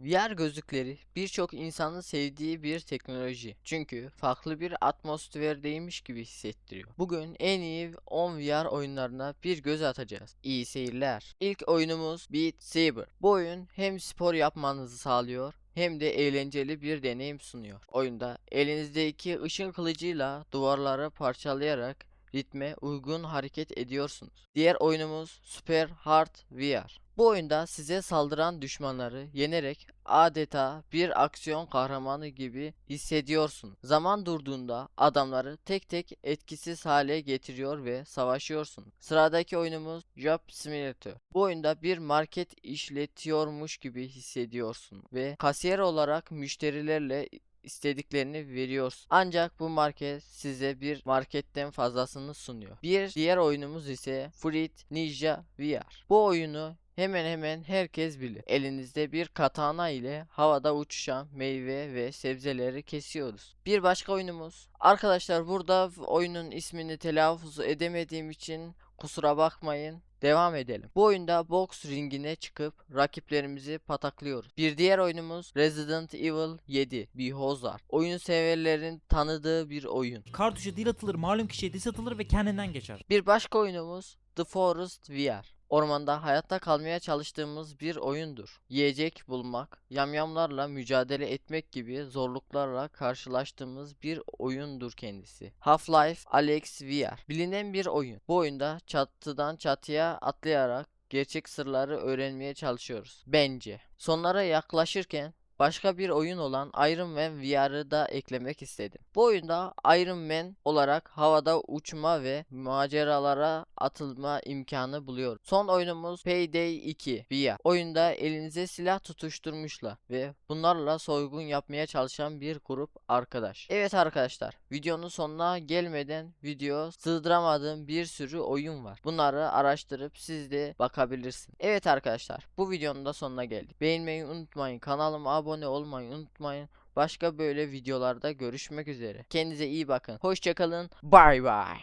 VR gözlükleri birçok insanın sevdiği bir teknoloji. Çünkü farklı bir atmosferdeymiş gibi hissettiriyor. Bugün en iyi 10 VR oyunlarına bir göz atacağız. İyi seyirler. İlk oyunumuz Beat Saber. Bu oyun hem spor yapmanızı sağlıyor hem de eğlenceli bir deneyim sunuyor. Oyunda elinizdeki ışın kılıcıyla duvarları parçalayarak ritme uygun hareket ediyorsunuz. Diğer oyunumuz Super Hard VR. Bu oyunda size saldıran düşmanları yenerek adeta bir aksiyon kahramanı gibi hissediyorsun. Zaman durduğunda adamları tek tek etkisiz hale getiriyor ve savaşıyorsun. Sıradaki oyunumuz Job Simulator. Bu oyunda bir market işletiyormuş gibi hissediyorsun ve kasiyer olarak müşterilerle istediklerini veriyorsun. Ancak bu market size bir marketten fazlasını sunuyor. Bir diğer oyunumuz ise Fruit Ninja VR. Bu oyunu hemen hemen herkes bilir. Elinizde bir katana ile havada uçuşan meyve ve sebzeleri kesiyoruz. Bir başka oyunumuz. Arkadaşlar burada oyunun ismini telaffuz edemediğim için kusura bakmayın. Devam edelim. Bu oyunda boks ringine çıkıp rakiplerimizi pataklıyoruz. Bir diğer oyunumuz Resident Evil 7 Bihozar. Oyun severlerin tanıdığı bir oyun. Kartuşa dil atılır, malum kişiye diss atılır ve kendinden geçer. Bir başka oyunumuz The Forest VR. Ormanda hayatta kalmaya çalıştığımız bir oyundur. Yiyecek bulmak, yamyamlarla mücadele etmek gibi zorluklarla karşılaştığımız bir oyundur kendisi. Half-Life Alyx VR. Bilinen bir oyun. Bu oyunda çatıdan çatıya atlayarak gerçek sırları öğrenmeye çalışıyoruz. Bence. Sonlara yaklaşırken başka bir oyun olan Iron Man VR'ı da eklemek istedim. Bu oyunda Iron Man olarak havada uçma ve maceralara atılma imkanı buluyor. Son oyunumuz Payday 2 VR. Oyunda elinize silah tutuşturmuşlar ve bunlarla soygun yapmaya çalışan bir grup arkadaş. Evet arkadaşlar, videonun sonuna gelmeden video sığdıramadığım bir sürü oyun var. Bunları araştırıp siz de bakabilirsiniz. Evet arkadaşlar, bu videonun da sonuna geldik. Beğenmeyi unutmayın, kanalıma abone olmayı unutmayın. Başka böyle videolarda görüşmek üzere. Kendinize iyi bakın. Hoşçakalın. Bay bay.